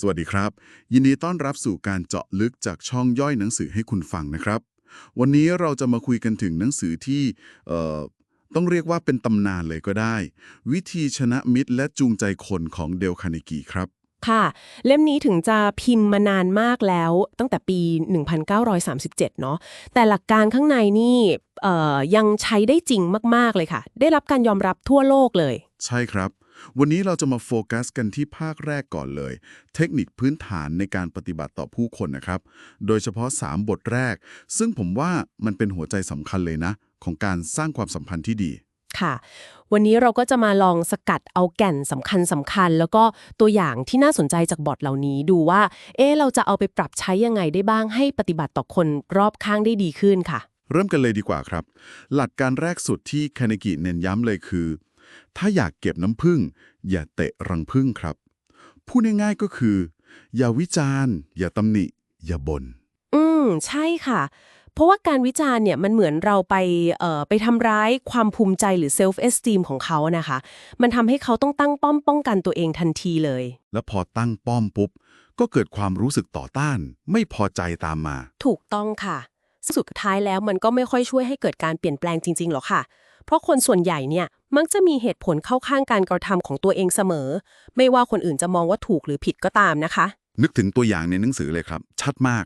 สวัสดีครับ ยินดีต้อนรับสู่การเจาะลึกจากช่องย่อยหนังสือให้คุณฟังนะครับ วันนี้เราจะมาคุยกันถึงหนังสือที่เอ่อต้องเรียกว่าเป็นตำนานเลยก็ได้ วิธีชนะมิตรและจูงใจคนของเดลคาเนกีครับ ค่ะ เล่มนี้ถึงจะพิมพ์มานานมากแล้ว ตั้งแต่ปี 1937 เนาะแต่หลักการข้างในนี่เอ่อยังใช้ได้จริงมาก ๆ เลยค่ะ ได้รับการยอมรับทั่วโลกเลย ใช่ครับ วันนี้เราจะมาโฟกัสกันที่ภาคแรกก่อนเลย เทคนิคพื้นฐานในการปฏิบัติต่อผู้คนนะครับ โดยเฉพาะ 3 บทแรก ซึ่งผมว่ามันเป็นหัวใจสำคัญเลยนะ ของการสร้างความสัมพันธ์ที่ดีค่ะ วันนี้เราก็จะมาลองสกัดเอาแก่นสำคัญสำคัญ แล้วก็ตัวอย่างที่น่าสนใจจากบทเหล่านี้ดูว่า เอ๊ะเราจะเอาไปปรับใช้ยังไงได้บ้างให้ปฏิบัติต่อคนรอบข้างได้ดีขึ้นค่ะ เริ่มกันเลยดีกว่าครับ หลักการแรกสุดที่คาเนกิเน้นย้ำเลยคือ ถ้าอยากเก็บน้ำผึ้งอย่าเตะรังผึ้งครับ พูดง่ายๆก็คือ อย่าวิจารณ์ อย่าตำหนิ อย่าบน่นอืม ใช่ค่ะ เพราะว่าการวิจารณ์เนี่ยมันเหมือนเราไปเอ่อไปทำร้ายความภูมิใจหรือ self esteem ของเขานะคะ มันทำให้เขาต้องตั้งป้อมป้องกันตัวเองทันทีเลย แล้วพอตั้งป้อมปุ๊บ ก็เกิดความรู้สึกต่อต้าน ไม่พอใจตามมา ถูกต้องค่ะ สุดท้ายแล้วมันก็ไม่ค่อยช่วยให้เกิดการเปลี่ยนแปลงจริงๆหรอกค่ะ เพราะคนส่วนใหญ่เนี่ยมักจะมีเหตุผลเข้าข้างการกระทำของตัวเองเสมอ ไม่ว่าคนอื่นจะมองว่าถูกหรือผิดก็ตามนะคะ นึกถึงตัวอย่างในหนังสือเลยครับ ชัดมาก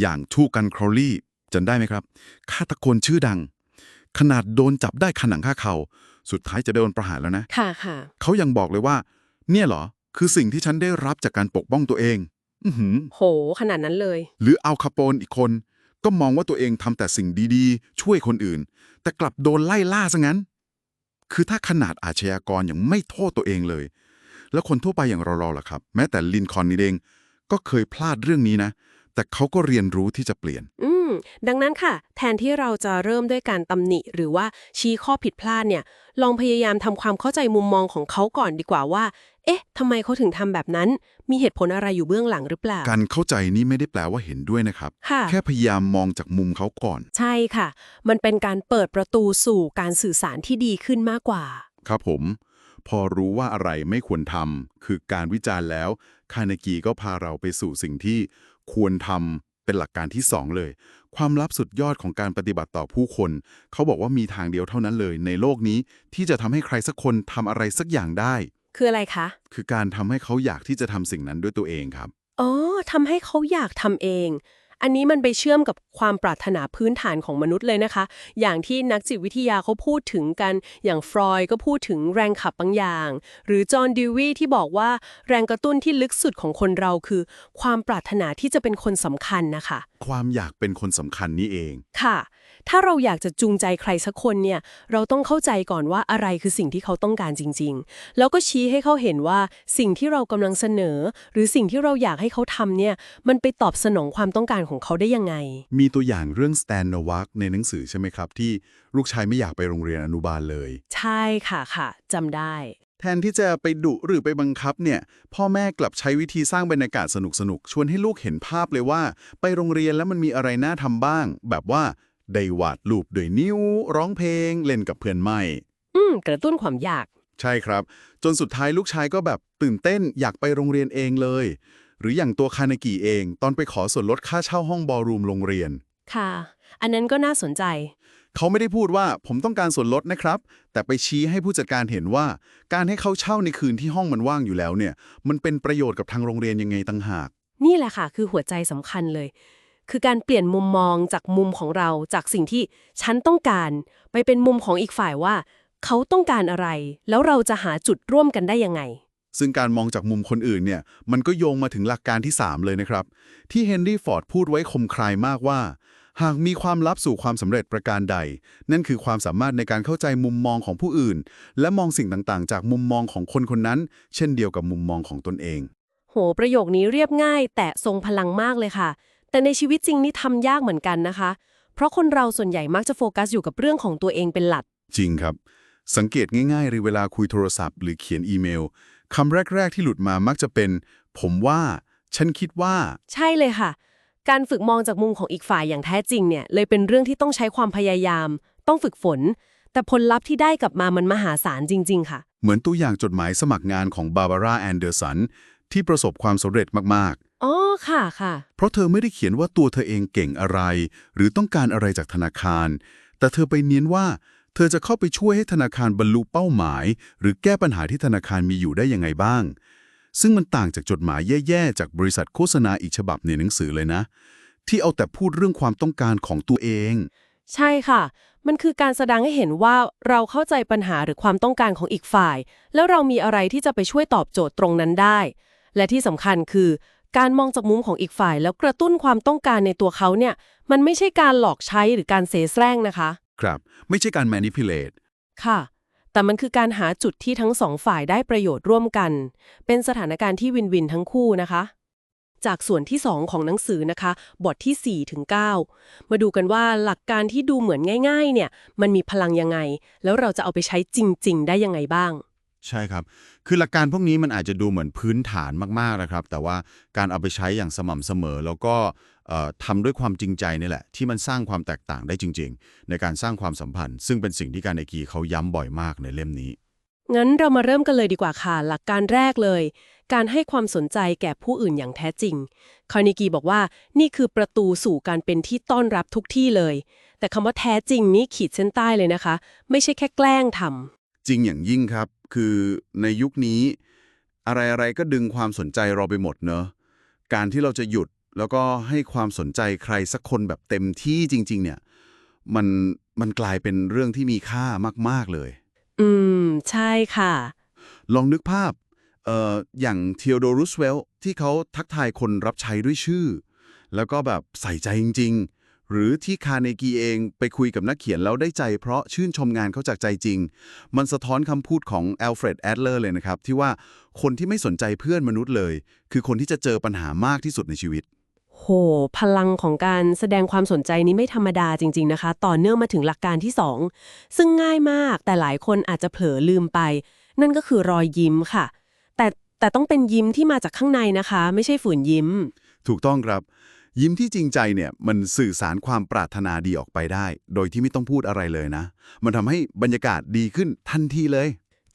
อย่างทูกันครอลลี่จำได้ไหมครับฆาตกรชื่อดัง ขนาดโดนจับได้ขนังฆ่าเขาสุดท้ายจะโดนประหารแล้วนะค่ะค่ะเขายังบอกเลยว่า เนี่ยเหรอ คือสิ่งที่ฉันได้รับจากการปกป้องตัวเอง อือหือโห ขนาดนั้นเลย หรืออัลคาโปนอีกคน ก็มองว่าตัวเองทำแต่สิ่งดีๆ ช่วยคนอื่น แต่กลับโดนไล่ล่าซะงั้น คือถ้าขนาดอาชญากรยังไม่โทษตัวเองเลย แล้วคนทั่วไปอย่างเราๆล่ะครับ แม้แต่ลินคอนนี่เองก็เคยพลาดเรื่องนี้นะ แต่เขาก็เรียนรู้ที่จะเปลี่ยน อืม ดังนั้นค่ะ แทนที่เราจะเริ่มด้วยการตำหนิ หรือว่าชี้ข้อผิดพลาดเนี่ย ลองพยายามทำความเข้าใจมุมมองของเขาก่อนดีกว่าว่า เอ๊ะทำไมเขาถึงทำแบบนั้น มีเหตุผลอะไรอยู่เบื้องหลังหรือเปล่า การเข้าใจนี่ไม่ได้แปลว่าเห็นด้วยนะครับ ค่ะ แค่พยายามมองจากมุมเขาก่อน ใช่ค่ะ มันเป็นการเปิดประตูสู่การสื่อสารที่ดีขึ้นมากกว่า ครับผม พอรู้ว่าอะไรไม่ควรทำคือการวิจารณ์แล้ว คานากีก็พาเราไปสู่สิ่งที่ควรทำเป็นหลักการที่สองเลย ความลับสุดยอดของการปฏิบัติต่อผู้คน เขาบอกว่ามีทางเดียวเท่านั้นเลย ในโลกนี้ที่จะทำให้ใครสักคนทำอะไรสักอย่างได้ คืออะไรคะ คือการทำให้เขาอยากที่จะทำสิ่งนั้นด้วยตัวเองครับ อ๋อทำให้เขาอยากทำเอง อันนี้มันไปเชื่อมกับความปรารถนาพื้นฐานของมนุษย์เลยนะคะ อย่างที่นักจิตวิทยาเขาพูดถึงกัน อย่างฟรอยด์ก็พูดถึงแรงขับบางอย่าง หรือจอห์นดิวีที่บอกว่าแรงกระตุ้นที่ลึกสุดของคนเราคือ ความปรารถนาที่จะเป็นคนสำคัญนะคะ ความอยากเป็นคนสำคัญนี่เอง ค่ะ ถ้าเราอยากจะจูงใจใครสักคนเนี่ยเราต้องเข้าใจก่อนว่าอะไรคือสิ่งที่เขาต้องการจริง ๆ แล้วก็ชี้ให้เขาเห็นว่าสิ่งที่เรากำลังเสนอ หรือสิ่งที่เราอยากให้เขาทำเนี่ยมันไปตอบสนองความต้องการของเขาได้ยังไง มีตัวอย่างเรื่องสแตนนวักในหนังสือใช่ไหมครับ ที่ลูกชายไม่อยากไปโรงเรียนอนุบาลเลย ใช่ค่ะค่ะจำได้แทนที่จะไปดุหรือไปบังคับเนี่ย พ่อแม่กลับใช้วิธีสร้างบรรยากาศสนุกๆ ชวนให้ลูกเห็นภาพเลยว่า ไปโรงเรียนแล้วมันมีอะไรน่าทำบ้าง แบบว่า ได้วาดรูปด้วยนิ้ว ร้องเพลง เล่นกับเพื่อนใหม่ อืม กระตุ้นความอยาก ใช่ครับ จนสุดท้ายลูกชายก็แบบตื่นเต้นอยากไปโรงเรียนเองเลย หรืออย่างตัวคานากิเองตอนไปขอส่วนลดค่าเช่าห้องบอลรูมโรงเรียน ค่ะ อันนั้นก็น่าสนใจ เขาไม่ได้พูดว่าผมต้องการส่วนลดนะครับ แต่ไปชี้ให้ผู้จัดการเห็นว่า การให้เขาเช่าในคืนที่ห้องมันว่างอยู่แล้วเนี่ย มันเป็นประโยชน์กับทางโรงเรียนยังไงต่างหาก นี่แหละค่ะ คือหัวใจสำคัญเลย คือการเปลี่ยนมุมมองจากมุมของเราจากสิ่งที่ฉันต้องการ ไปเป็นมุมของอีกฝ่ายว่า เขาต้องการอะไร แล้วเราจะหาจุดร่วมกันได้ยังไง ซึ่งการมองจากมุมคนอื่นเนี่ย มันก็โยงมาถึงหลักการที่ 3 เลยนะครับ ที่เฮนรี่ฟอร์ดพูดไว้คมคายมากว่า หากมีความลับสู่ความสำเร็จประการใด นั่นคือความสามารถในการเข้าใจมุมมองของผู้อื่น และมองสิ่งต่างๆ จากมุมมองของคนคนนั้น เช่นเดียวกับมุมมองของตนเอง โห ประโยคนี้เรียบง่าย แต่ทรงพลังมากเลยค่ะ แต่ในชีวิตจริงนี่ทำยากเหมือนกันนะคะ เพราะคนเราส่วนใหญ่มักจะโฟกัสอยู่กับเรื่องของตัวเองเป็นหลัก จริงครับ สังเกตง่ายๆเลยเวลาคุยโทรศัพท์หรือเขียนอีเมลคำแรก ๆ ที่หลุดมามักจะเป็น ผมว่า ฉันคิดว่า ใช่เลยค่ะ การฝึกมองจากมุมของอีกฝ่ายอย่างแท้จริงเนี่ยเลยเป็นเรื่องที่ต้องใช้ความพยายาม ต้องฝึกฝน แต่ผลลัพธ์ที่ได้กลับมามันมหาศาลจริง ๆ ค่ะ เหมือนตัวอย่างจดหมายสมัครงานของบาบาร่าแอนเดอร์สันที่ประสบความสำเร็จมาก อ๋อค่ะค่ะๆเพราะเธอไม่ได้เขียนว่าตัวเธอเองเก่งอะไร หรือต้องการอะไรจากธนาคาร แต่เธอไปเน้นว่า เธอจะเข้าไปช่วยให้ธนาคารบรรลุเป้าหมาย หรือแก้ปัญหาที่ธนาคารมีอยู่ได้ยังไงบ้าง ซึ่งมันต่างจากจดหมายแย่ๆ จากบริษัทโฆษณาอีกฉบับในหนังสือเลยนะ ที่เอาแต่พูดเรื่องความต้องการของตัวเอง ใช่ค่ะ มันคือการแสดงให้เห็นว่าเราเข้าใจปัญหาหรือความต้องการของอีกฝ่าย แล้วเรามีอะไรที่จะไปช่วยตอบโจทย์ตรงนั้นได้ และที่สำคัญคือ การมองจากมุมของอีกฝ่ายแล้วกระตุ้นความต้องการในตัวเขาเนี่ย มันไม่ใช่การหลอกใช้หรือการเสแสร้งนะคะ ครับ ไม่ใช่การ manipulate ค่ะ แต่มันคือการหาจุดที่ทั้งสองฝ่ายได้ประโยชน์ร่วมกัน เป็นสถานการณ์ที่วินวินทั้งคู่นะคะ จากส่วนที่ 2 ของหนังสือนะคะ บทที่ 4 ถึง 9 มาดูกันว่าหลักการที่ดูเหมือนง่าย ๆ เนี่ย มันมีพลังยังไง แล้วเราจะเอาไปใช้จริง ๆ ได้ยังไงบ้าง ใช่ครับ คือหลักการพวกนี้มันอาจจะดูเหมือนพื้นฐานมากๆนะครับ แต่ว่าการเอาไปใช้อย่างสม่ำเสมอ แล้วก็เอ่อทำด้วยความจริงใจนี่แหละ ที่มันสร้างความแตกต่างได้จริง ๆ ในการสร้างความสัมพันธ์ ซึ่งเป็นสิ่งที่การเนกีเขาย้ำบ่อยมากในเล่มนี้ งั้นเรามาเริ่มกันเลยดีกว่าค่ะ หลักการแรกเลย การให้ความสนใจแก่ผู้อื่นอย่างแท้จริงคาร์เนกีบอกว่านี่คือประตูสู่การเป็นที่ต้อนรับทุกที่เลย แต่คำว่าแท้จริงนี้ขีดเส้นใต้เลยนะคะ ไม่ใช่แค่แกล้งทำ จริงอย่างยิ่งครับ คือในยุคนี้ อะไรๆก็ดึงความสนใจเราไปหมดเนอะการที่เราจะหยุดแล้วก็ให้ความสนใจใครสักคนแบบเต็มที่จริง ๆ เนี่ย มันมันกลายเป็นเรื่องที่มีค่ามาก ๆ เลย อืม ใช่ค่ะ ลองนึกภาพเอ่ออย่างเทียโดรูสเวลต์ที่เขาทักทายคนรับใช้ด้วยชื่อ แล้วก็แบบใส่ใจจริง ๆ หรือที่คาร์เนกีเองไปคุยกับนักเขียนแล้วได้ใจเพราะชื่นชมงานเขาจากใจจริง มันสะท้อนคำพูดของแอลเฟรดแอดเลอร์เลยนะครับ ที่ว่าคนที่ไม่สนใจเพื่อนมนุษย์เลย คือคนที่จะเจอปัญหามากที่สุดในชีวิต โห พลังของการแสดงความสนใจนี้ไม่ธรรมดาจริง ๆนะคะ ต่อเนื่องมาถึงหลักการที่ 2 ซึ่งง่ายมากแต่หลายคนอาจจะเผลอลืมไป นั่นก็คือรอยยิ้มค่ะ แต่แต่ต้องเป็นยิ้มที่มาจากข้างในนะคะ ไม่ใช่ฝืนยิ้ม ถูกต้องครับ ยิ้มที่จริงใจเนี่ยมันสื่อสารความปรารถนาดีออกไปได้ โดยที่ไม่ต้องพูดอะไรเลยนะ มันทำให้บรรยากาศดีขึ้นทันทีเลย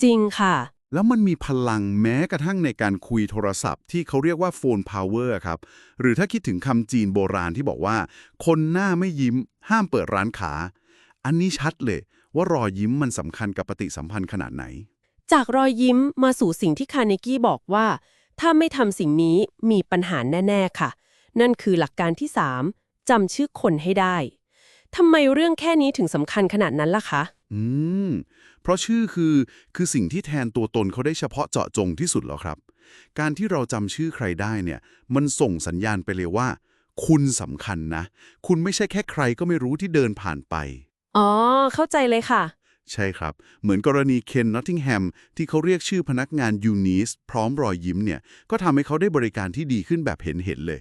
จริงค่ะ แล้วมันมีพลังแม้กระทั่งในการคุยโทรศัพท์ ที่เขาเรียกว่าโฟนพาวเวอร์ครับ หรือถ้าคิดถึงคำจีนโบราณที่บอกว่า คนหน้าไม่ยิ้ม ห้ามเปิดร้านขา อันนี้ชัดเลยว่ารอยยิ้มมันสำคัญกับปฏิสัมพันธ์ขนาดไหน จากรอยยิ้มมาสู่สิ่งที่คาร์เนกี้บอกว่า ถ้าไม่ทำสิ่งนี้มีปัญหาแน่ ๆ ค่ะ นั่นคือหลักการที่ 3จำชื่อคนให้ได้ทำไมเรื่องแค่นี้ถึงสำคัญขนาดนั้นล่ะคะ อืม เพราะชื่อคือคือสิ่งที่แทนตัวตนเขาได้เฉพาะเจาะจงที่สุดแล้วครับ การที่เราจำชื่อใครได้เนี่ย มันส่งสัญญาณไปเลยว่า คุณสำคัญนะ คุณไม่ใช่แค่ใครก็ไม่รู้ที่เดินผ่านไป อ๋อ เข้าใจเลยค่ะใช่ครับ เหมือนกรณีเคนนอตติงแฮมที่เขาเรียกชื่อพนักงานยูนิสพร้อมรอยยิ้มเนี่ย ก็ทำให้เขาได้บริการที่ดีขึ้นแบบเห็นๆเลย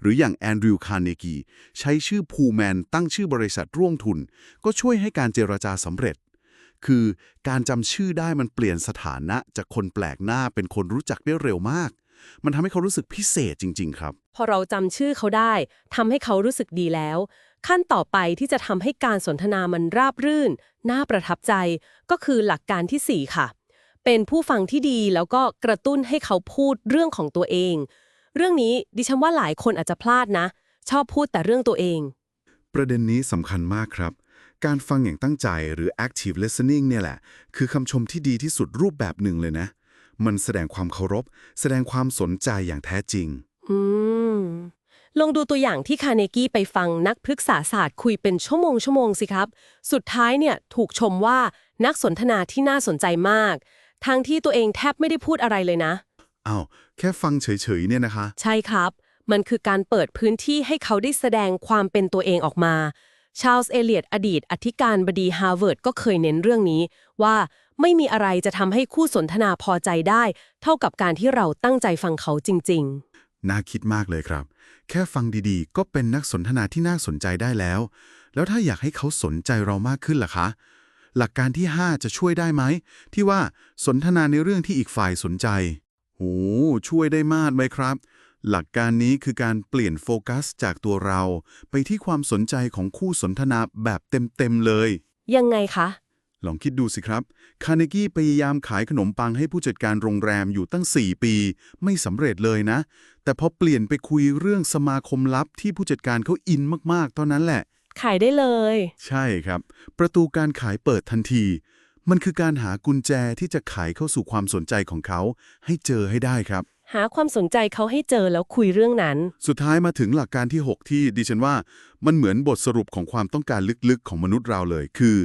หรืออย่างแอนดริวคาร์เนกีใช้ชื่อพูแมนตั้งชื่อบริษัทร่วมทุน ก็ช่วยให้การเจรจาสำเร็จ คือการจำชื่อได้มันเปลี่ยนสถานะจากคนแปลกหน้าเป็นคนรู้จักได้เร็วมาก มันทำให้เขารู้สึกพิเศษจริง ๆ ครับ พอเราจำชื่อเขาได้ทำให้เขารู้สึกดีแล้ว ขั้นต่อไปที่จะทำให้การสนทนามันราบรื่น น่าประทับใจ ก็คือหลักการทีสี่4 ค่ะเป็นผู้ฟังที่ดีแล้วก็กระตุ้นให้เขาพูดเรื่องของตัวเอง เรื่องนี้ดิฉันว่าหลายคนอาจจะพลาดนะ ชอบพูดแต่เรื่องตัวเอง ประเด็นนี้สำคัญมากครับ การฟังอย่างตั้งใจหรือ active listening เนี่ยแหละ คือคำชมที่ดีที่สุดรูปแบบหนึ่งเลยนะ มันแสดงความเคารพ แสดงความสนใจอย่างแท้จริง อืม ลองดูตัวอย่างที่คาร์เนกี้ไปฟังนักพฤกษาศาสตร์คุยเป็นชั่วโมงชั่วโมงสิครับ สุดท้ายเนี่ยถูกชมว่านักสนทนาที่น่าสนใจมาก ทั้งที่ตัวเองแทบไม่ได้พูดอะไรเลยนะ อ้าวแค่ฟังเฉยๆเนี่ยนะคะ ใช่ครับ มันคือการเปิดพื้นที่ให้เขาได้แสดงความเป็นตัวเองออกมาชาลส์เอเลียตอดีต อธิการบดีฮาร์วาร์ดก็เคยเน้นเรื่องนี้ ว่าไม่มีอะไรจะทำให้คู่สนทนาพอใจได้ เท่ากับการที่เราตั้งใจฟังเขาจริงน่าคิดมากเลยครับ แค่ฟังดีๆ ก็เป็นนักสนทนาที่น่าสนใจได้แล้ว แล้วถ้าอยากให้เขาสนใจเรามากขึ้นล่ะคะ หลักการที่ 5 จะช่วยได้ไหม ที่ว่าสนทนาในเรื่องที่อีกฝ่ายสนใจ โหช่วยได้มากไหมครับ หลักการนี้คือการเปลี่ยนโฟกัสจากตัวเรา ไปที่ความสนใจของคู่สนทนาแบบเต็มๆเลยๆยังไงคะ ลองคิดดูสิครับ คาร์เนกี้พยายามขายขนมปังให้ผู้จัดการโรงแรมอยู่ตั้ง 4 ปี ไม่สำเร็จเลยนะ แต่พอเปลี่ยนไปคุยเรื่องสมาคมลับที่ผู้จัดการเขาอินมากๆตอนนั้นแหละ ขายได้เลย ใช่ครับ ประตูการขายเปิดทันที มันคือการหากุญแจที่จะไขเข้าสู่ความสนใจของเขาให้เจอให้ได้ครับ หาความสนใจเขาให้เจอแล้วคุยเรื่องนั้น สุดท้ายมาถึงหลักการที่ 6 ที่ดิฉันว่ามันเหมือนบทสรุปของความต้องการลึกๆ ของมนุษย์เราเลย คือ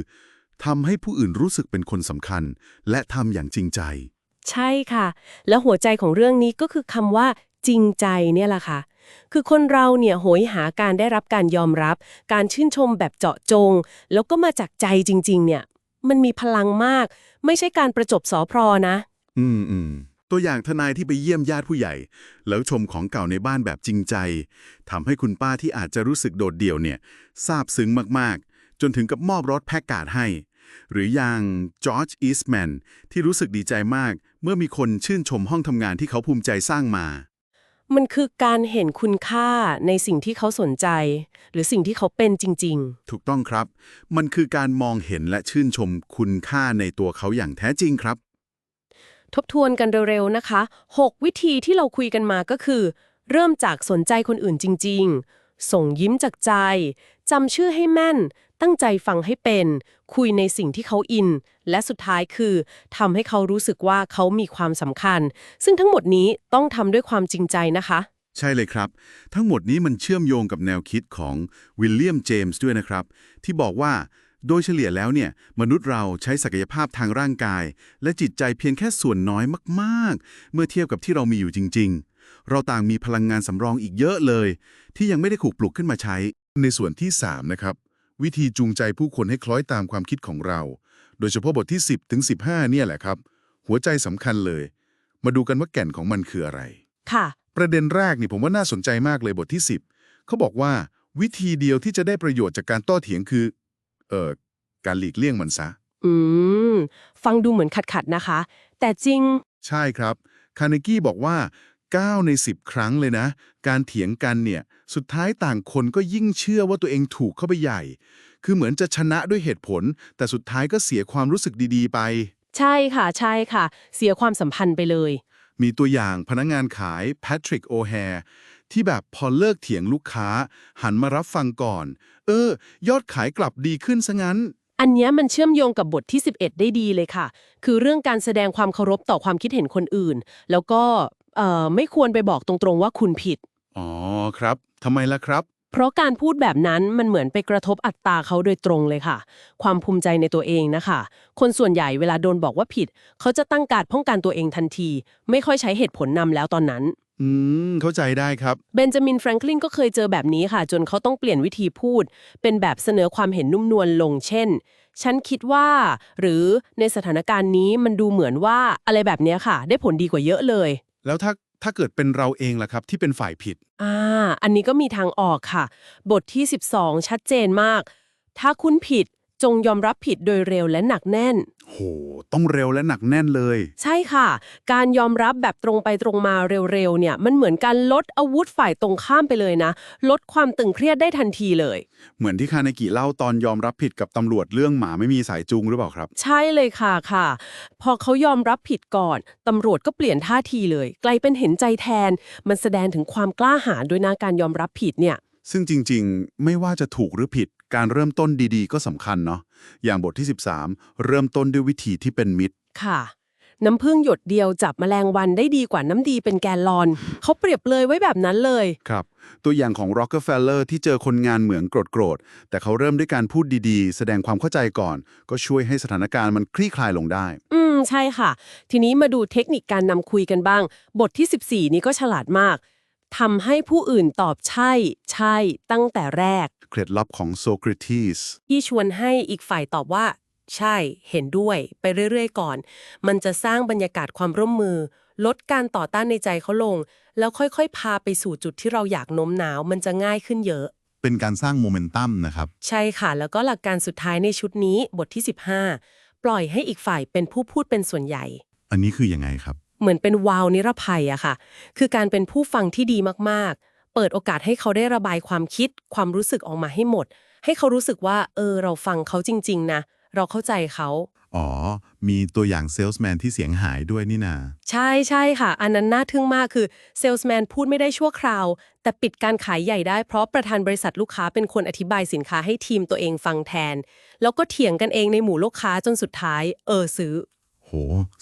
ทำให้ผู้อื่นรู้สึกเป็นคนสำคัญ และทำอย่างจริงใจ ใช่ค่ะ แล้วหัวใจของเรื่องนี้ก็คือคำว่า จริงใจเนี่ยแหละค่ะคือคนเราเนี่ยโหยหาการได้รับการยอมรับ การชื่นชมแบบเจาะจง แล้วก็มาจากใจจริง ๆ เนี่ย มันมีพลังมาก ไม่ใช่การประจบสอพรนะ อืมอืมตัวอย่างทนายที่ไปเยี่ยมญาติผู้ใหญ่ แล้วชมของเก่าในบ้านแบบจริงใจทำให้คุณป้าที่อาจจะรู้สึกโดดเดี่ยวเนี่ยซาบซึ้งมากๆ จนถึงกับมอบรถแพ็กการ์ดให้ หรืออย่างจอร์จอีสแมนที่รู้สึกดีใจมาก เมื่อมีคนชื่นชมห้องทำงานที่เขาภูมิใจสร้างมา มันคือการเห็นคุณค่าในสิ่งที่เขาสนใจ หรือสิ่งที่เขาเป็นจริงๆถูกต้องครับ มันคือการมองเห็นและชื่นชมคุณค่าในตัวเขาอย่างแท้จริงครับทบทวนกันเร็วๆนะคะ 6 วิธีที่เราคุยกันมาก็คือ เริ่มจากสนใจคนอื่นจริง ๆ ส่งยิ้มจากใจจำชื่อให้แม่น ตั้งใจฟังให้เป็น คุยในสิ่งที่เขาอิน และสุดท้ายคือทำให้เขารู้สึกว่าเขามีความสำคัญ ซึ่งทั้งหมดนี้ต้องทำด้วยความจริงใจนะคะ ใช่เลยครับ ทั้งหมดนี้มันเชื่อมโยงกับแนวคิดของวิลเลียมเจมส์ด้วยนะครับ ที่บอกว่าโดยเฉลี่ยแล้วเนี่ย มนุษย์เราใช้ศักยภาพทางร่างกาย และจิตใจเพียงแค่ส่วนน้อยมาก ๆ เมื่อเทียบกับที่เรามีอยู่จริง ๆ เราต่างมีพลังงานสำรองอีกเยอะเลย ที่ยังไม่ได้ถูกปลุกขึ้นมาใช้ ในส่วนที่ 3 นะครับ วิธีจูงใจผู้คนให้คล้อยตามความคิดของเรา โดยเฉพาะบทที่ 10 ถึง 15 เนี่ยแหละครับ หัวใจสำคัญเลย มาดูกันว่าแก่นของมันคืออะไร ค่ะ ประเด็นแรกนี่ผมว่าน่าสนใจมากเลยบทที่ 10 เขาบอกว่าวิธีเดียวที่จะได้ประโยชน์จากการโต้เถียงคือ เอ่อ การหลีกเลี่ยงมันซะ อืม ฟังดูเหมือนขัดๆนะคะ แต่จริง ใช่ครับ คาร์เนกี้บอกว่า 9 ใน 10 ครั้งเลยนะ การเถียงกันเนี่ย สุดท้ายต่างคนก็ยิ่งเชื่อว่าตัวเองถูกเข้าไปใหญ่ คือเหมือนจะชนะด้วยเหตุผล แต่สุดท้ายก็เสียความรู้สึกดีๆ ไป ใช่ค่ะ ใช่ค่ะ เสียความสัมพันธ์ไปเลย มีตัวอย่างพนักงานขายแพทริกโอแฮร์ที่แบบพอเลิกเถียงลูกค้า หันมารับฟังก่อน เออ ยอดขายกลับดีขึ้นซะงั้น อันเนี้ยมันเชื่อมโยงกับบทที่ 11 ได้ดีเลยค่ะ คือเรื่องการแสดงความเคารพต่อความคิดเห็นคนอื่น แล้วก็ เอ่อไม่ควรไปบอกตรงๆว่าคุณผิด อ๋อครับทำไมล่ะครับ เพราะการพูดแบบนั้นมันเหมือนไปกระทบอัตราเขาโดยตรงเลยค่ะ ความภูมิใจในตัวเองนะคะ คนส่วนใหญ่เวลาโดนบอกว่าผิด เขาจะตั้งการดป้องกันตัวเองทันที ไม่ค่อยใช้เหตุผลนำแล้วตอนนั้น อืม เข้าใจได้ครับ เบนจามินแฟรงคลินก็เคยเจอแบบนี้ค่ะ จนเขาต้องเปลี่ยนวิธีพูด เป็นแบบเสนอความเห็นนุ่มนวลลงเช่น ฉันคิดว่า หรือในสถานการณ์นี้มันดูเหมือนว่าอะไรแบบเนี้ยค่ะ ได้ผลดีกว่าเยอะเลย แล้วถ้าถ้าเกิดเป็นเราเองล่ะครับที่เป็นฝ่ายผิด อ่า อันนี้ก็มีทางออกค่ะ บทที่ 12 ชัดเจนมาก ถ้าคุณผิด จงยอมรับผิดโดยเร็วและหนักแน่น โห ต้องเร็วและหนักแน่นเลย ใช่ค่ะ การยอมรับแบบตรงไปตรงมาเร็วๆเนี่ย มันเหมือนการลดอาวุธฝ่ายตรงข้ามไปเลยนะ ลดความตึงเครียดได้ทันทีเลย เหมือนที่คานากิเล่าตอนยอมรับผิดกับตำรวจเรื่องหมาไม่มีสายจูงหรือเปล่าครับ ใช่เลยค่ะค่ะ พอเขายอมรับผิดก่อนตำรวจก็เปลี่ยนท่าทีเลย กลายเป็นเห็นใจแทน มันแสดงถึงความกล้าหาญด้วยนะการยอมรับผิดเนี่ยซึ่งจริงๆ ไม่ว่าจะถูกหรือผิด การเริ่มต้นดีๆ ก็สำคัญเนาะอย่างบทที่ 13 เริ่มต้นด้วยวิธีที่เป็นมิตร ค่ะ น้ำพึ่งหยดเดียวจับแมลงวันได้ดีกว่าน้ำดีเป็นแกลลอน เขาเปรียบเลยไว้แบบนั้นเลย ครับ ตัวอย่างของ Rockefeller ที่เจอคนงานเหมืองโกรธๆแต่เขาเริ่มด้วยการพูดดีๆ แสดงความเข้าใจก่อน ก็ช่วยให้สถานการณ์มันคลี่คลายลงได้ อืม ใช่ค่ะ ทีนี้มาดูเทคนิคการนำคุยกันบ้าง บทที่ 14 นี้ก็ฉลาดมาก ทำให้ผู้อื่นตอบใช่ ใช่ ตั้งแต่แรก เคล็ดลับของโซเครทีสที่ชวนให้อีกฝ่ายตอบว่า ใช่ เห็นด้วย ไปเรื่อยๆ ก่อน มันจะสร้างบรรยากาศความร่วมมือ ลดการต่อต้านในใจเขาลง แล้วค่อยๆ พาไปสู่จุดที่เราอยากโน้มน้าว มันจะง่ายขึ้นเยอะ เป็นการสร้างโมเมนตัมนะครับ ใช่ค่ะ แล้วก็หลักการสุดท้ายในชุดนี้ บทที่ 15 ปล่อยให้อีกฝ่ายเป็นผู้พูดเป็นส่วนใหญ่ อันนี้คือยังไงครับ เหมือนเป็นวาล์วนิรภัยอะค่ะ คือการเป็นผู้ฟังที่ดีมากๆ เปิดโอกาสให้เขาได้ระบายความคิด ความรู้สึกออกมาให้หมด ให้เขารู้สึกว่า เออ เราฟังเขาจริง ๆ นะ เราเข้าใจเขา อ๋อ มีตัวอย่างเซลส์แมนที่เสียงหายด้วยนี่นาใช่ใช่ค่ะ อันนั้นน่าทึ่งมากคือเซลส์แมนพูดไม่ได้ชั่วคราว แต่ปิดการขายใหญ่ได้เพราะประธานบริษัทลูกค้าเป็นคนอธิบายสินค้าให้ทีมตัวเองฟังแทน แล้วก็เถียงกันเองในหมู่ลูกค้าจนสุดท้าย เออซื้อ โห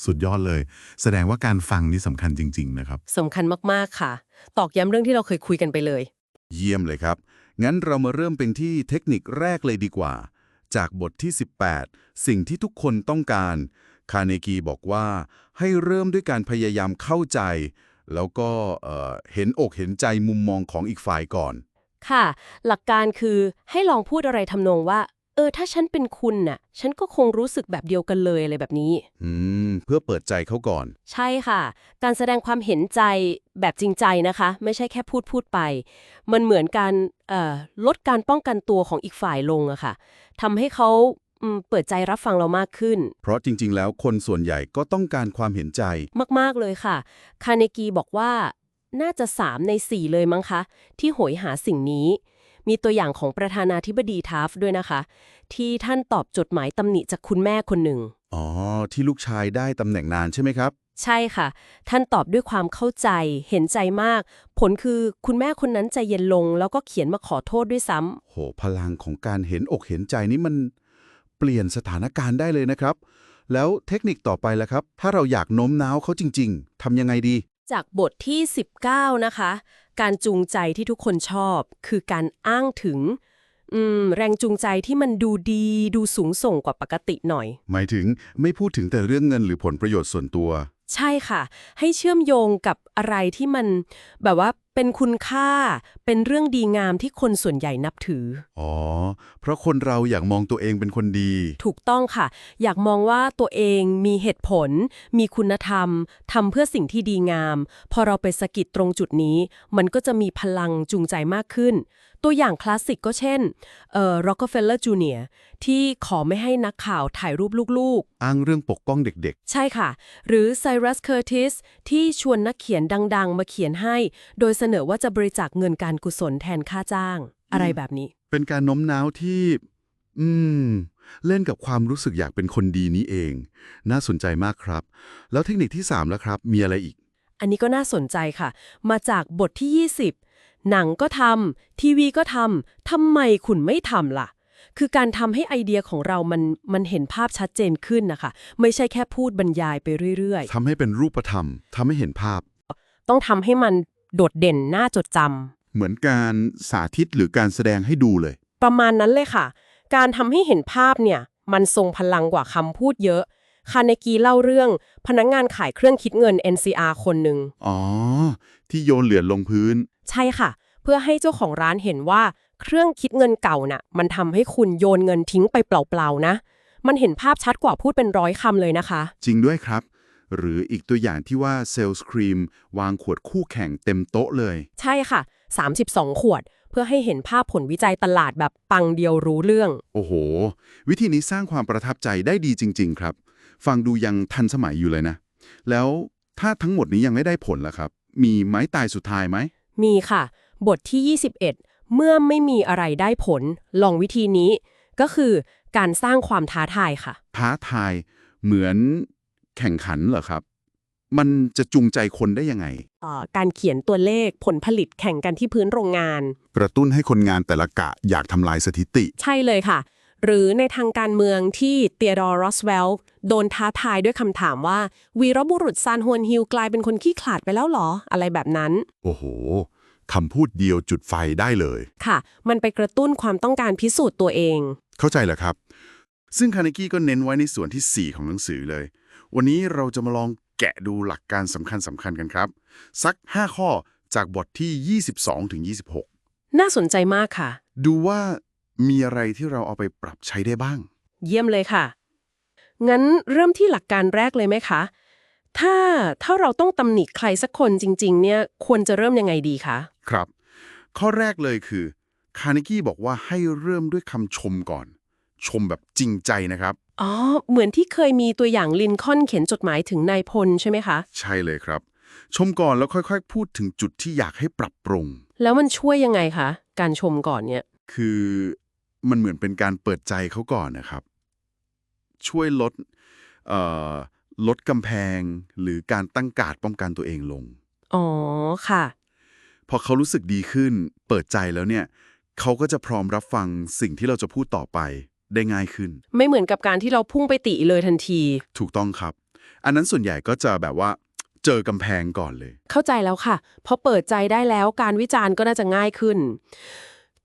สุดยอดเลย แสดงว่าการฟังนี่สำคัญจริง ๆ นะครับ สำคัญมากๆค่ะ ตอกย้ำเรื่องที่เราเคยคุยกันไปเลย เยี่ยมเลยครับ งั้นเรามาเริ่มเป็นที่เทคนิคแรกเลยดีกว่า จากบทที่ 18 สิ่งที่ทุกคนต้องการ คาเนกีบอกว่าให้เริ่มด้วยการพยายามเข้าใจ แล้วก็เอ่อเห็นอกเห็นใจมุมมองของอีกฝ่ายก่อน ค่ะ หลักการคือให้ลองพูดอะไรทำนองว่า เออถ้าฉันเป็นคุณน่ะ ฉันก็คงรู้สึกแบบเดียวกันเลยอะไรแบบนี้ อืม เพื่อเปิดใจเขาก่อน ใช่ค่ะ การแสดงความเห็นใจแบบจริงใจนะคะ ไม่ใช่แค่พูดพูดไป มันเหมือนการเอ่อลดการป้องกันตัวของอีกฝ่ายลงอะค่ะทำให้เขาอืมเปิดใจรับฟังเรามากขึ้น เพราะจริง ๆ แล้วคนส่วนใหญ่ก็ต้องการความเห็นใจ มาก ๆ เลยค่ะ คาเนกีบอกว่าน่าจะ 3 ใน 4 เลยมั้งคะ ที่โหยหาสิ่งนี้ มีตัวอย่างของประธานาธิบดีทาฟด้วยนะคะ ที่ท่านตอบจดหมายตำหนิจากคุณแม่คนหนึ่ง อ๋อ ที่ลูกชายได้ตำแหน่งนานใช่ไหมครับ ใช่ค่ะ ท่านตอบด้วยความเข้าใจ เห็นใจมาก ผลคือคุณแม่คนนั้นใจเย็นลง แล้วก็เขียนมาขอโทษด้วยซ้ำโห พลังของการเห็นอกเห็นใจนี่มันเปลี่ยนสถานการณ์ได้เลยนะครับ แล้วเทคนิคต่อไปล่ะครับ ถ้าเราอยากโน้มน้าวเขาจริง ๆทำยังไงดี จากบทที่ 19 นะคะ การจูงใจที่ทุกคนชอบ คือการอ้างถึงอืมแรงจูงใจที่มันดูดีดูสูงส่งกว่าปกติหน่อย หมายถึงไม่พูดถึงแต่เรื่องเงินหรือผลประโยชน์ส่วนตัว ใช่ค่ะ ให้เชื่อมโยงกับอะไรที่มันแบบว่า เป็นคุณค่า เป็นเรื่องดีงามที่คนส่วนใหญ่นับถือ อ๋อ เพราะคนเราอยากมองตัวเองเป็นคนดี ถูกต้องค่ะ อยากมองว่าตัวเองมีเหตุผล มีคุณธรรมทำเพื่อสิ่งที่ดีงาม พอเราไปสะกิดตรงจุดนี้ มันก็จะมีพลังจูงใจมากขึ้น ตัวอย่างคลาสสิกก็เช่นเอ่อ Rockefeller Jr. ที่ขอไม่ให้นักข่าวถ่ายรูปลูกอ้างเรื่องปกป้องเด็กๆ ใช่ค่ะ หรือ Cyrus Curtis ที่ชวนนักเขียนดัง ๆ มาเขียนให้ โดยเสนอว่าจะบริจาคเงินการกุศลแทนค่าจ้าง อะไรแบบนี้ๆเป็นการโน้มน้าวที่ อืม เล่นกับความรู้สึกอยากเป็นคนดีนี้เอง น่าสนใจมากครับ แล้วเทคนิคที่3แล้วครับ มีอะไรอีก อันนี้ก็น่าสนใจค่ะ มาจากบทที่ 20 หนังก็ทำทีวีก็ทำทำไมคุณไม่ทำล่ะ คือการทำให้ไอเดียของเรามันมันเห็นภาพชัดเจนขึ้นนะคะ ไม่ใช่แค่พูดบรรยายไปเรื่อยทำให้เป็นรูปธรรมทำให้เห็นภาพ ๆ ต้องทำให้มันโดดเด่นน่าจดจำเหมือนการสาธิตหรือการแสดงให้ดูเลยประมาณนั้นเลยค่ะ การทำให้เห็นภาพเนี่ยมันทรงพลังกว่าคำพูดเยอะ คาเนกีเล่าเรื่องพนักงงานขายเครื่องคิดเงิน NCR คนหนึ่ง อ๋อ ที่โยนเหรียญลงพื้น ใช่ค่ะ เพื่อให้เจ้าของร้านเห็นว่าเครื่องคิดเงินเก่าน่ะ มันทำให้คุณโยนเงินทิ้งไปเปล่าๆนะ มันเห็นภาพชัดกว่าพูดเป็นร้อยคำเลยนะคะ จริงด้วยครับ หรืออีกตัวอย่างที่ว่าเซลส์ครีมวางขวดคู่แข่งเต็มโต๊ะเลย ใช่ค่ะ 32 ขวด เพื่อให้เห็นภาพผลวิจัยตลาดแบบปังเดียวรู้เรื่อง โอ้โห วิธีนี้สร้างความประทับใจได้ดีจริง ๆ ครับ ฟังดูยังทันสมัยอยู่เลยนะ แล้วถ้าทั้งหมดนี้ยังไม่ได้ผลล่ะครับ มีไม้ตายสุดท้ายไหม มีค่ะ บทที่ 21 เมื่อไม่มีอะไรได้ผล ลองวิธีนี้ ก็คือการสร้างความท้าทายค่ะ ท้าทายเหมือนแข่งขันเหรอครับ มันจะจูงใจคนได้ยังไง เอ่อการเขียนตัวเลขผลผลิตแข่งกันที่พื้นโรงงาน กระตุ้นให้คนงานแต่ละกะอยากทำลายสถิติ ใช่เลยค่ะ หรือในทางการเมืองที่เตียดอร์รอสเวลล์โดนท้าทายด้วยคำถามว่า วีรบุรุษซานฮวนฮิลกลายเป็นคนขี้ขลาดไปแล้วเหรอ อะไรแบบนั้น โอ้โหคำพูดเดียวจุดไฟได้เลย ค่ะ มันไปกระตุ้นความต้องการพิสูจน์ตัวเอง เข้าใจแล้วครับ ซึ่งคาเนกี้ก็เน้นไว้ในส่วนที่ 4 ของหนังสือเลย วันนี้เราจะมาลองแกะดูหลักการสำคัญสำคัญกันครับ สัก 5 ข้อจากบทที่ 22ถึง26 น่าสนใจมากค่ะ ดูว่า มีอะไรที่เราเอาไปปรับใช้ได้บ้าง เยี่ยมเลยค่ะ งั้นเริ่มที่หลักการแรกเลยไหมคะ ถ้าถ้าเราต้องตำหนิใครสักคนจริง ๆ เนี่ยควรจะเริ่มยังไงดีคะ ครับ ข้อแรกเลยคือ คาเนกี้บอกว่าให้เริ่มด้วยคำชมก่อน ชมแบบจริงใจนะครับ อ๋อ เหมือนที่เคยมีตัวอย่างลินคอล์นเขียนจดหมายถึงนายพลใช่ไหมคะ ใช่เลยครับ ชมก่อนแล้วค่อยๆ พูดถึงจุดที่อยากให้ปรับปรุง แล้วมันช่วยยังไงคะ การชมก่อนเนี่ย คือ มันเหมือนเป็นการเปิดใจเขาก่อนนะครับ ช่วยลดเอ่อลดกำแพงหรือการตั้งการดป้องกันตัวเองลง อ๋อ ค่ะ พอเขารู้สึกดีขึ้น เปิดใจแล้วเนี่ย เขาก็จะพร้อมรับฟังสิ่งที่เราจะพูดต่อไปได้ง่ายขึ้น ไม่เหมือนกับการที่เราพุ่งไปติเลยทันที ถูกต้องครับ อันนั้นส่วนใหญ่ก็จะแบบว่าเจอกำแพงก่อนเลย เข้าใจแล้วค่ะ พอเปิดใจได้แล้วการวิจารณ์ก็น่าจะง่ายขึ้น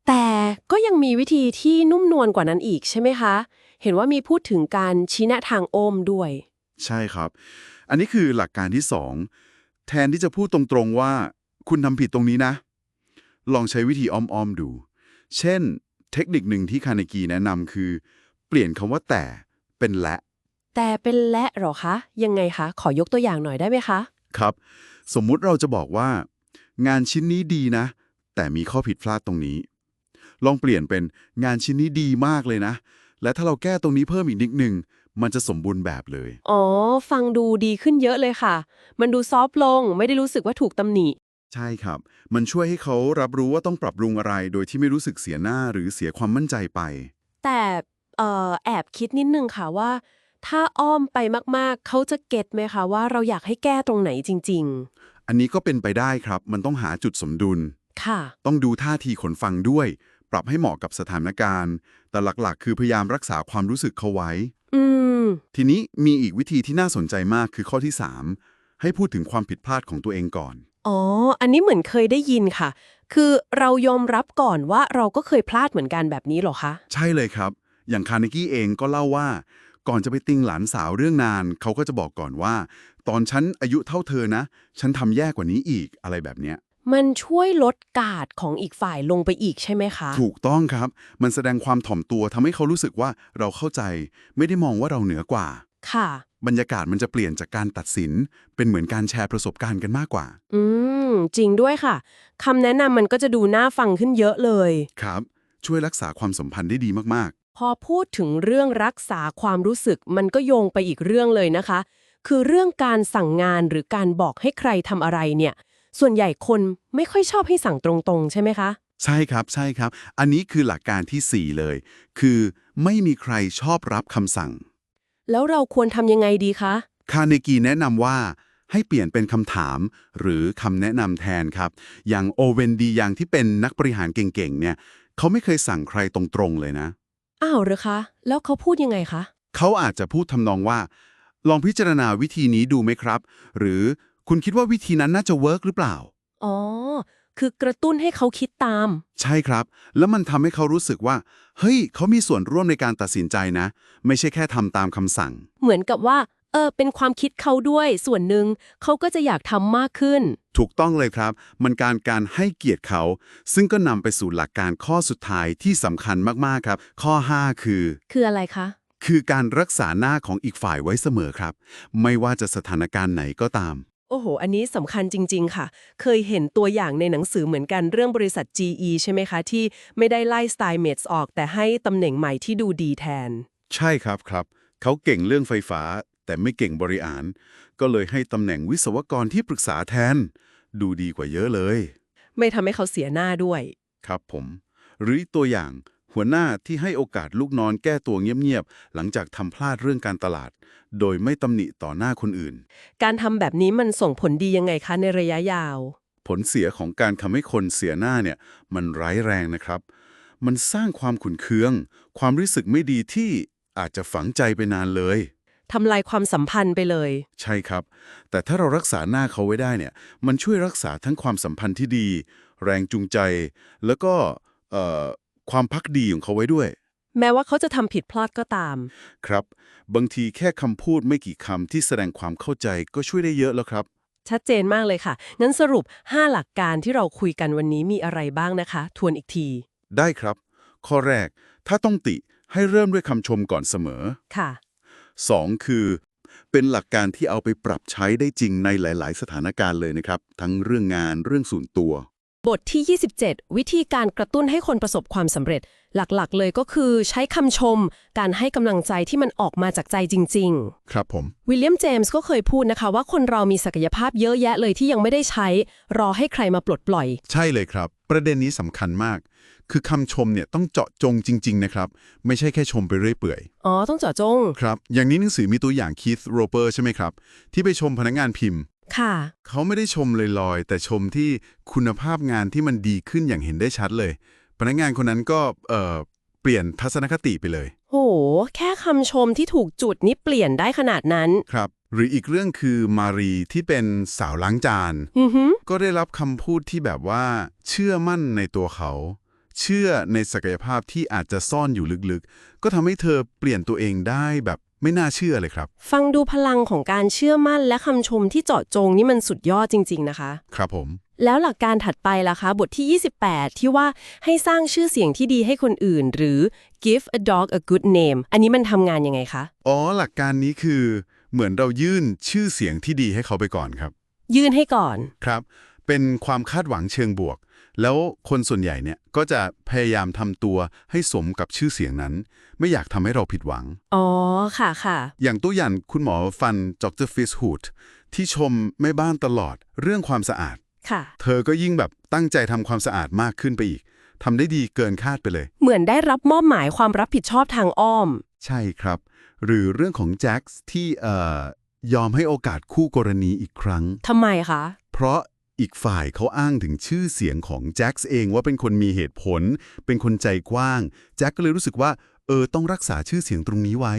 แต่ก็ยังมีวิธีที่นุ่มนวลกว่านั้นอีกใช่ไหมคะ เห็นว่ามีพูดถึงการชี้แนะทางโอมด้วย ใช่ครับ อันนี้คือหลักการที่สองแทนที่จะพูดตรงๆว่า คุณทำผิดตรงนี้นะ ลองใช้วิธีอ้อมๆดู เช่น เทคนิคหนึ่งที่คาร์เนกีแนะนำคือ เปลี่ยนคำว่าแต่เป็นและ แต่เป็นและเหรอคะ ยังไงคะ ขอยกตัวอย่างหน่อยได้ไหมคะ ครับ สมมุติเราจะบอกว่า งานชิ้นนี้ดีนะ แต่มีข้อผิดพลาดตรงนี้ ลองเปลี่ยนเป็นงานชิ้นนี้ดีมากเลยนะ และถ้าเราแก้ตรงนี้เพิ่มอีกนิดหนึ่งมันจะสมบูรณ์แบบเลย อ๋อ ฟังดูดีขึ้นเยอะเลยค่ะ มันดูซอฟต์ลง ไม่ได้รู้สึกว่าถูกตำหนิ ใช่ครับ มันช่วยให้เขารับรู้ว่าต้องปรับปรุงอะไร โดยที่ไม่รู้สึกเสียหน้าหรือเสียความมั่นใจไป แต่เอ่อแอบคิดนิดนึงค่ะว่า ถ้าอ้อมไปมากๆ เขาจะเก็ตไหมคะว่าเราอยากให้แก้ตรงไหนจริงอันนี้ก็เป็นไปได้ครับ มันต้องหาจุดสมดุลๆค่ะ ต้องดูท่าทีคนฟังด้วย ปรับให้เหมาะกับสถานการณ์ แต่หลักๆ คือพยายามรักษาความรู้สึกเขาไว้ อืม ทีนี้มีอีกวิธีที่น่าสนใจมากคือข้อที่ 3 ให้พูดถึงความผิดพลาดของตัวเองก่อน อ๋อ อันนี้เหมือนเคยได้ยินค่ะ คือเรายอมรับก่อนว่าเราก็เคยพลาดเหมือนกันแบบนี้เหรอคะ ใช่เลยครับ อย่างคาร์เนกี้เองก็เล่าว่า ก่อนจะไปติงหลานสาวเรื่องงาน เขาก็จะบอกก่อนว่า ตอนฉันอายุเท่าเธอนะ ฉันทำแย่กว่านี้อีกอะไรแบบเนี้ย มันช่วยลดกาดของอีกฝ่ายลงไปอีกใช่ไหมคะ ถูกต้องครับ มันแสดงความถ่อมตัวทำให้เขารู้สึกว่าเราเข้าใจ ไม่ได้มองว่าเราเหนือกว่า ค่ะ บรรยากาศมันจะเปลี่ยนจากการตัดสิน เป็นเหมือนการแชร์ประสบการณ์กันมากกว่า อืม จริงด้วยค่ะคำแนะนำมันก็จะดูน่าฟังขึ้นเยอะเลย ครับ ช่วยรักษาความสัมพันธ์ได้ดีมากพอพูดถึงเรื่องรักษาความรู้สึกมันก็โยงไปอีกเรื่องเลยนะคะ คือเรื่องการสั่งงานหรือการบอกให้ใครทำอะไรเนี่ย ส่วนใหญ่คนไม่ค่อยชอบให้สั่งตรงๆ ใช่ไหมคะๆใช่ครับใช่ครับ อันนี้คือหลักการทีสี่ 4 เลย คือไม่มีใครชอบรับคำสั่ง แล้วเราควรทำยังไงดีคะ คาร์เนกีแนะนำว่าให้เปลี่ยนเป็นคำถามหรือคำแนะนำแทนครับ อย่างโอเวนดีอย่างที่เป็นนักบริหารเก่งๆ เนี่ย เขาไม่เคยสั่งใครตรงๆ เลยนะ อ้าวเหรอคะ แล้วเขาพูดยังไงคะ เขาอาจจะพูดทำนองว่า ลองพิจารณาวิธีนี้ดูไหมครับ หรือ คุณคิดว่าวิธีนั้นน่าจะเวิร์กหรือเปล่า อ๋อ คือกระตุ้นให้เขาคิดตาม ใช่ครับ แล้วมันทำให้เขารู้สึกว่า เฮ้ย เขามีส่วนร่วมในการตัดสินใจนะ ไม่ใช่แค่ทำตามคำสั่ง เหมือนกับว่า เออ เป็นความคิดเขาด้วย ส่วนหนึ่งเขาก็จะอยากทำมากขึ้น ถูกต้องเลยครับ มันการการให้เกียรติเขา ซึ่งก็นำไปสู่หลักการข้อสุดท้ายที่สำคัญมากๆครับ ข้อ 5 คือ คืออะไรคะ คือการรักษาหน้าของอีกฝ่ายไว้เสมอครับ ไม่ว่าจะสถานการณ์ไหนก็ตามโอ้โห อันนี้สำคัญจริง ๆ ค่ะ เคยเห็นตัวอย่างในหนังสือเหมือนกันเรื่องบริษัท GE ใช่ไหมคะ ที่ไม่ได้ไล่สไตล์เมดส์ออก แต่ให้ตำแหน่งใหม่ที่ดูดีแทน ใช่ครับครับ เขาเก่งเรื่องไฟฟ้า แต่ไม่เก่งบริหาร ก็เลยให้ตำแหน่งวิศวกรที่ปรึกษาแทน ดูดีกว่าเยอะเลย ไม่ทำให้เขาเสียหน้าด้วย ครับผม หรืออีกตัวอย่าง หัวหน้าที่ให้โอกาสลูกน้องแก้ตัวเงียบๆ หลังจากทำพลาดเรื่องการตลาด โดยไม่ตำหนิต่อหน้าคนอื่น การทำแบบนี้มันส่งผลดียังไงคะในระยะยาว ผลเสียของการทำให้คนเสียหน้าเนี่ยมันร้ายแรงนะครับ มันสร้างความขุ่นเคือง ความรู้สึกไม่ดีที่อาจจะฝังใจไปนานเลยทำลายความสัมพันธ์ไปเลย ใช่ครับ แต่ถ้าเรารักษาหน้าเขาไว้ได้เนี่ย มันช่วยรักษาทั้งความสัมพันธ์ที่ดี แรงจูงใจ แล้วก็เอ่อ ความพักดีของเขาไว้ด้วย แม้ว่าเขาจะทำผิดพลาดก็ตาม ครับ บางทีแค่คำพูดไม่กี่คำที่แสดงความเข้าใจก็ช่วยได้เยอะแล้วครับ ชัดเจนมากเลยค่ะ งั้นสรุป 5 หลักการที่เราคุยกันวันนี้มีอะไรบ้างนะคะ ทวนอีกที ได้ครับ ข้อแรก ถ้าต้องติให้เริ่มด้วยคำชมก่อนเสมอ ค่ะ 2. คือ เป็นหลักการที่เอาไปปรับใช้ได้จริงในหลาย ๆ สถานการณ์เลยนะครับ ทั้งเรื่องงานเรื่องส่วนตัว บทที่ 27 วิธีการกระตุ้นให้คนประสบความสำเร็จ หลักๆ เลยก็คือใช้คำชม การให้กำลังใจที่มันออกมาจากใจจริงครับผมๆวิลเลียมเจมส์ก็เคยพูดนะคะว่าคนเรามีศักยภาพเยอะแยะเลยที่ยังไม่ได้ใช้ รอให้ใครมาปลดปล่อย ใช่เลยครับ ประเด็นนี้สำคัญมาก คือคำชมเนี่ยต้องเจาะจงจริง ๆ นะครับ ไม่ใช่แค่ชมไปเรื่อยเปื่อย อ๋อ ต้องเจาะจง ครับ อย่างนี้หนังสือมีตัวอย่างคีธโรเปอร์ใช่ไหมครับ ที่ไปชมพนักงานพิมพ์ ค่ะ เขาไม่ได้ชมลอยๆ แต่ชมที่คุณภาพงานที่มันดีขึ้นอย่างเห็นได้ชัดเลย พนักงานคนนั้นก็เอ่อเปลี่ยนทัศนคติไปเลย โห แค่คำชมที่ถูกจุดนี้เปลี่ยนได้ขนาดนั้น ครับ หรืออีกเรื่องคือมารีที่เป็นสาวล้างจาน อือหือ ก็ได้รับคำพูดที่แบบว่า เชื่อมั่นในตัวเขา เชื่อในศักยภาพที่อาจจะซ่อนอยู่ลึกๆ ก็ทำให้เธอเปลี่ยนตัวเองได้แบบ ไม่น่าเชื่อเลยครับ ฟังดูพลังของการเชื่อมั่นและคำชมที่เจาะจงนี่มันสุดยอดจริง ๆ นะคะ ครับผม แล้วหลักการถัดไปล่ะคะ บทที่ 28 ที่ว่าให้สร้างชื่อเสียงที่ดีให้คนอื่น หรือ give a dog a good name อันนี้มันทำงานยังไงคะ อ๋อ หลักการนี้คือ เหมือนเรายื่นชื่อเสียงที่ดีให้เขาไปก่อนครับ ยื่นให้ก่อน ครับ เป็นความคาดหวังเชิงบวก แล้วคนส่วนใหญ่เนี่ยก็จะพยายามทำตัวให้สมกับชื่อเสียงนั้น ไม่อยากทำให้เราผิดหวัง อ๋อ ค่ะค่ะ อย่างตัวอย่างคุณหมอฟันจอกเตอร์ฟิสฮูดที่ชมแม่บ้านตลอดเรื่องความสะอาด ค่ะ เธอก็ยิ่งแบบตั้งใจทำความสะอาดมากขึ้นไปอีกทำได้ดีเกินคาดไปเลย เหมือนได้รับมอบหมายความรับผิดชอบทางอ้อม ใช่ครับ หรือเรื่องของแจ็คส์ที่เอ่อยอมให้โอกาสคู่กรณีอีกครั้งทำไมคะ เพราะ อีกฝ่ายเขาอ้างถึงชื่อเสียงของแจ็คส์เองว่าเป็นคนมีเหตุผล เป็นคนใจกว้าง แจ็คก็เลยรู้สึกว่า เออ ต้องรักษาชื่อเสียงตรงนี้ไว้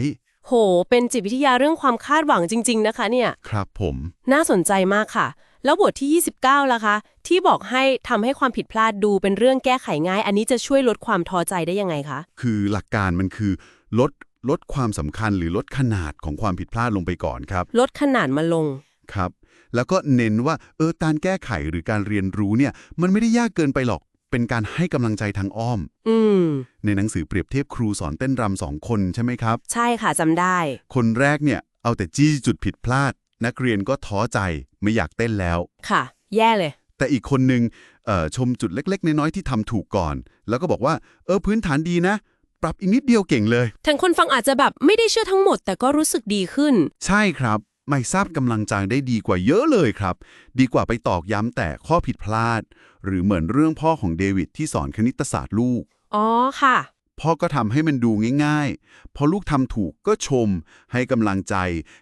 โห เป็นจิตวิทยาเรื่องความคาดหวังจริง ๆ นะคะเนี่ย ครับผม น่าสนใจมากค่ะ แล้วบทที่ 29 ล่ะคะ ที่บอกให้ทำให้ความผิดพลาดดูเป็นเรื่องแก้ไขง่าย อันนี้จะช่วยลดความท้อใจได้ยังไงคะ คือหลักการมันคือลดลดความสำคัญหรือลดขนาดของความผิดพลาดลงไปก่อนครับ ลดขนาดมาลง ครับ แล้วก็เน้นว่าเออการแก้ไขหรือการเรียนรู้เนี่ยมันไม่ได้ยากเกินไปหรอก เป็นการให้กำลังใจทางอ้อม อืม ในหนังสือเปรียบเทียบครูสอนเต้นรำสองคนใช่ไหมครับ ใช่ค่ะจำได้ คนแรกเนี่ยเอาแต่จี้จุดผิดพลาด นักเรียนก็ท้อใจไม่อยากเต้นแล้ว ค่ะ แย่เลย แต่อีกคนหนึ่งเอ่อชมจุดเล็ก ๆ น้อยๆที่ทำถูกก่อน แล้วก็บอกว่า เออพื้นฐานดีนะ ปรับอีกนิดเดียวเก่งเลยทางคนฟังอาจจะแบบไม่ได้เชื่อทั้งหมด แต่ก็รู้สึกดีขึ้น ใช่ครับ ไม่ทราบกำลังใจได้ดีกว่าเยอะเลยครับ ดีกว่าไปตอกย้ำแต่ข้อผิดพลาด หรือเหมือนเรื่องพ่อของเดวิดที่สอนคณิตศาสตร์ลูก อ๋อค่ะ พ่อก็ทำให้มันดูง่ายๆ พอลูกทำถูกก็ชม ให้กำลังใจ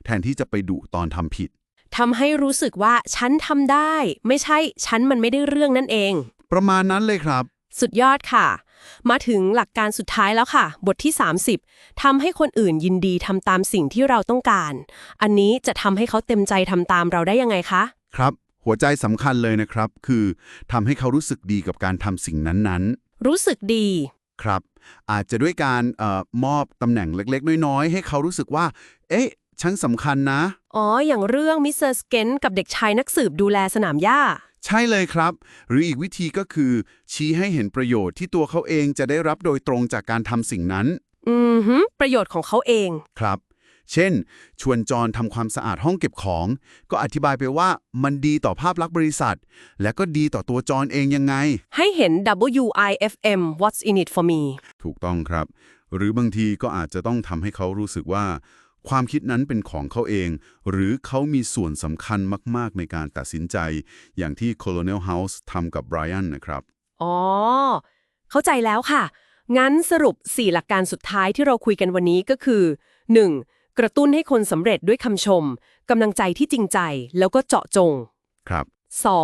แทนที่จะไปดุตอนทำผิดทำให้รู้สึกว่าฉันทำได้ ไม่ใช่ฉันมันไม่ได้เรื่องนั่นเอง ประมาณนั้นเลยครับ สุดยอดค่ะ มาถึงหลักการสุดท้ายแล้วค่ะ บทที่ 30ทำให้คนอื่นยินดีทำตามสิ่งที่เราต้องการ อันนี้จะทำให้เขาเต็มใจทำตามเราได้ยังไงคะ ครับ หัวใจสำคัญเลยนะครับ คือทำให้เขารู้สึกดีกับการทำสิ่งนั้นรู้สึกดีๆครับ อาจจะด้วยการเออมอบตำแหน่งเล็ก ๆ น้อย ๆ ให้เขารู้สึกว่า เอ๊ะฉันสำคัญนะ อ๋อ อย่างเรื่องมิสเตอร์สเกนกับเด็กชายนักสืบดูแลสนามหญ้า ใช่เลยครับ หรืออีกวิธีก็คือ ชี้ให้เห็นประโยชน์ที่ตัวเขาเองจะได้รับโดยตรงจากการทำสิ่งนั้น อือหือประโยชน์ของเขาเอง ครับ เช่น ชวนจรทำความสะอาดห้องเก็บของ ก็อธิบายไปว่ามันดีต่อภาพลักษณ์บริษัท และก็ดีต่อตัวจรเองยังไง ให้เห็น WIFM What's in it for me ถูกต้องครับ หรือบางทีก็อาจจะต้องทำให้เขารู้สึกว่า ความคิดนั้นเป็นของเขาเอง หรือเขามีส่วนสำคัญมาก ๆ ในการตัดสินใจ อย่างที่ Colonel House ทำกับไบรอันนะครับ อ๋อ เข้าใจแล้วค่ะ งั้นสรุป 4 หลักการสุดท้ายที่เราคุยกันวันนี้ก็คือ 1. กระตุ้นให้คนสำเร็จด้วยคำชมกำลังใจที่จริงใจแล้วก็เจาะจง ครับ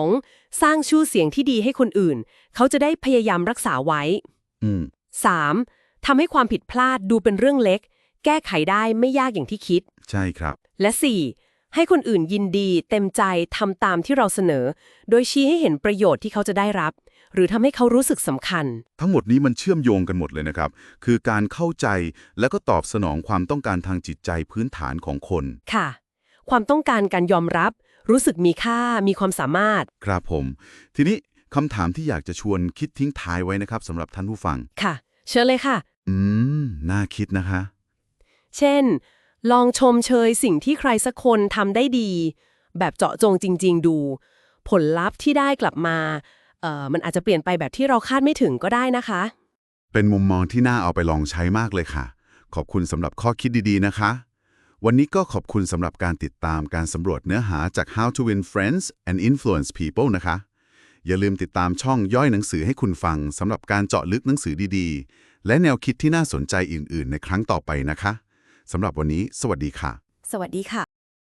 2. สร้างชื่อเสียงที่ดีให้คนอื่น เขาจะได้พยายามรักษาไว้ อืม 3. ทำให้ความผิดพลาดดูเป็นเรื่องเล็ก แก้ไขได้ไม่ยากอย่างที่คิด ใช่ครับ และ 4. ให้คนอื่นยินดี เต็มใจทำตามที่เราเสนอ โดยชี้ให้เห็นประโยชน์ที่เขาจะได้รับ หรือทำให้เขารู้สึกสำคัญ ทั้งหมดนี้มันเชื่อมโยงกันหมดเลยนะครับ คือการเข้าใจและก็ตอบสนองความต้องการทางจิตใจพื้นฐานของคน ค่ะ ความต้องการการยอมรับ รู้สึกมีค่ามีความสามารถ ครับผม ทีนี้คำถามที่อยากจะชวนคิดทิ้งท้ายไว้นะครับสำหรับท่านผู้ฟัง ค่ะ เชิญเลยค่ะ อืม น่าคิดนะคะ เช่น ลองชมเชยสิ่งที่ใครสักคนทำได้ดี แบบเจาะจงจริง ๆ ดู ผลลัพธ์ที่ได้กลับมาเอ่อมันอาจจะเปลี่ยนไปแบบที่เราคาดไม่ถึงก็ได้นะคะ เป็นมุมมองที่น่าเอาไปลองใช้มากเลยค่ะ ขอบคุณสำหรับข้อคิดดีๆนะคะ วันนี้ก็ขอบคุณสำหรับการติดตามการสำรวจเนื้อหาจาก How to Win Friends and Influence People นะคะ อย่าลืมติดตามช่องย่อยหนังสือให้คุณฟังสำหรับการเจาะลึกหนังสือดีๆ และแนวคิดที่น่าสนใจอื่น ๆ ในครั้งต่อไปนะคะ สำหรับวันนี้ สวัสดีค่ะ สวัสดีค่ะ